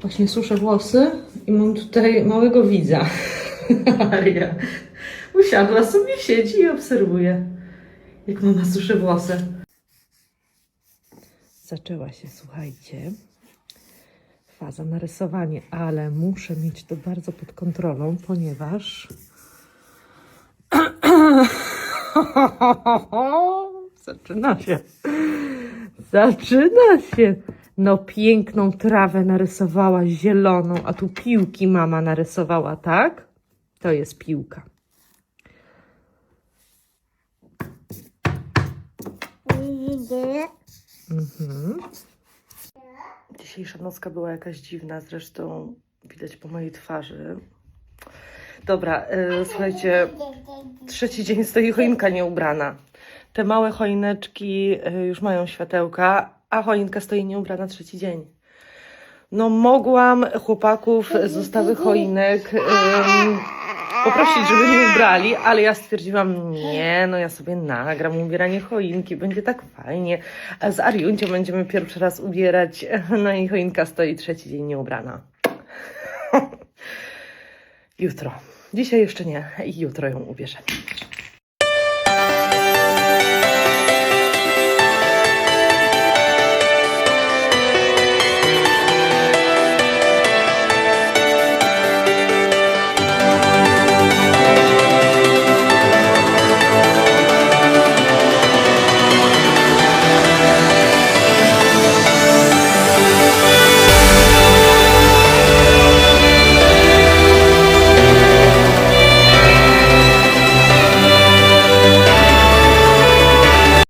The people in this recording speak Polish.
Właśnie suszę włosy i mam tutaj małego widza. Maria usiadła sobie, siedzi i obserwuje, jak mama suszy włosy. Zaczęła się, słuchajcie, faza narysowania, ale muszę mieć to bardzo pod kontrolą, ponieważ zaczyna się. Zaczyna się. No piękną trawę narysowała zieloną, a tu piłki mama narysowała, tak? To jest piłka. Mhm. Dzisiejsza nocka była jakaś dziwna, zresztą widać po mojej twarzy. Dobra, e, słuchajcie, trzeci dzień stoi choinka nieubrana. Te małe choineczki e, już mają światełka, a choinka stoi nieubrana trzeci dzień. No mogłam chłopaków z zostawy choinek em, poprosić, żeby mnie ubrali, ale ja stwierdziłam, nie, no ja sobie nagram ubieranie choinki, będzie tak fajnie. Z Ariuncią będziemy pierwszy raz ubierać, no i choinka stoi trzeci dzień nieubrana. Jutro. Dzisiaj jeszcze nie, jutro ją ubierzemy.